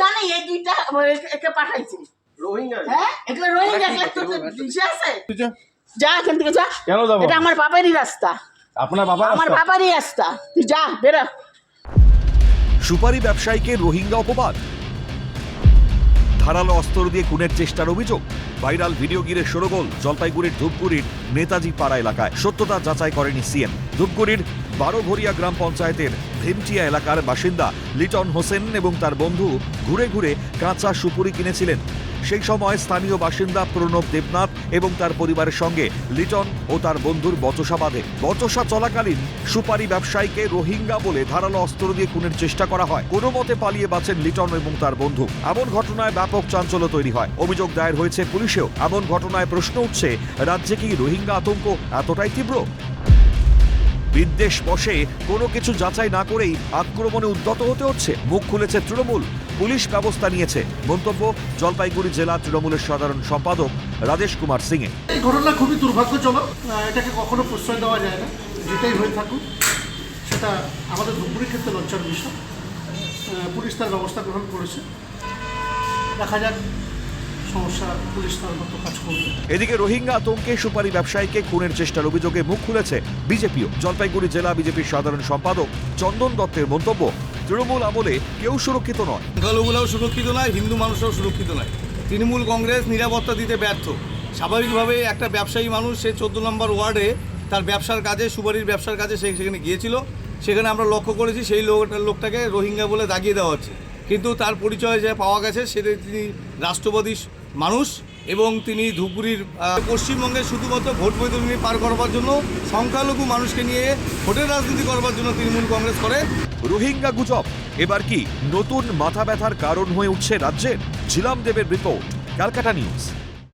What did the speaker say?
জানি এই দুইটা একে পাঠাইছে। রোহিঙ্গা। হ্যাঁ? এগুলো রোহিঙ্গা এগুলো তো আছে। যা। এখান থেকে যা। কেন যাব? এটা আমার বাবারই রাস্তা। আপনার বাবা আমার বাবারই রাস্তা। তুই যা বেরো। সুপারি ব্যবসায়ীকে রোহিঙ্গা অপবাদ। ধারালো অস্ত্র দিয়ে খুনের চেষ্টার অভিযোগ। ভাইরাল ভিডিও গিরে সরগোল জলপাইগুড়ির ধূপগুড়ির নেতাজি পাড়া এলাকায়। সত্যতা যাচাই করেনি সিএম। ধূপগুড়ির বারোঘরিয়া গ্রাম পঞ্চায়েতের ভেমটিয়া এলাকার বাসিন্দা লিটন হোসেন এবং তার বন্ধু ঘুরে ঘুরে কাঁচা সুপুরি কিনেছিলেন। সেই সময় স্থানীয় বাসিন্দা প্রণব দেবনাথ এবং তার পরিবারের সঙ্গে লিটন ও তার বন্ধুর বচসা বাঁধে। বচসা চলাকালীন সুপারি ব্যবসায়ীকে রোহিঙ্গা বলে ধারালো অস্ত্র দিয়ে খুনের চেষ্টা করা হয়। কোনো মতে পালিয়ে বাঁচেন লিটন এবং তার বন্ধু। এমন ঘটনায় ব্যাপক চাঞ্চল্য তৈরি হয়। অভিযোগ দায়ের হয়েছে পুলিশেও। এমন ঘটনায় প্রশ্ন উঠছে, রাজ্যে কি রোহিঙ্গা আতঙ্ক এতটাই তীব্র? বিদ্বেষ বসে কোনো কিছু যাচাই না করেই আক্রমণে উদ্যত হতে হচ্ছে। মুখ খুলেছে তৃণমূল। পুলিশ ব্যবস্থা নিয়েছে। মন্তব্য, জলপাইগুড়ি জেলা তৃণমূলের সাধারণ সম্পাদক রাজেশ কুমার সিং এই ঘটনা খুবই দুর্ভাগ্যজনক। এটাকে কখনো প্রশ্রয় দেওয়া যায় না। যেটাই হয়ে থাকুক। সেটা আমাদের ধূপগুড়ির ক্ষেত্রে লজ্জার বিষয়। পুলিশ তার ব্যবস্থা গ্রহণ করেছে। দেখা যাক সমস্যা পুলিশ তার কাজ করবে। এদিকে রোহিঙ্গা আতঙ্কে সুপারি ব্যবসায়ীকে খুনের চেষ্টার অভিযোগে মুখ খুলেছে বিজেপিও। জলপাইগুড়ি জেলা বিজেপির সাধারণ সম্পাদক চন্দন দত্তের মন্তব্য। তৃণমূল আমলে কেউ সুরক্ষিত নয়। সংখ্যালঘুরাও সুরক্ষিত নয় হিন্দু মানুষরাও সুরক্ষিত নয়। তৃণমূল কংগ্রেস নিরাপত্তা দিতে ব্যর্থ। স্বাভাবিকভাবে একটা ব্যবসায়ী মানুষ সে চোদ্দ নম্বর ওয়ার্ডে তার ব্যবসার কাজে সুপারির ব্যবসার কাজে সে সেখানে গিয়েছিল। সেখানে আমরা লক্ষ্য করেছি সেই লোক লোকটাকে রোহিঙ্গা বলে দাগিয়ে দেওয়া হচ্ছে। কিন্তু তার পরিচয় যে পাওয়া গেছে সেটা তিনি রাষ্ট্রবাদী মানুষ এবং তিনি ধুপগুড়ির পশ্চিমবঙ্গে শুধুমাত্র ভোট বৈতরণী পার করবার জন্য সংখ্যালঘু মানুষকে নিয়ে ভোটের রাজনীতি করবার জন্য তৃণমূল কংগ্রেস করে। রোহিঙ্গা গুজব, এবার কি নতুন মাথা ব্যথার কারণ হয়ে উঠছে রাজ্যের? ঝিলাম দেবের রিপোর্ট, ক্যালকাটা নিউজ।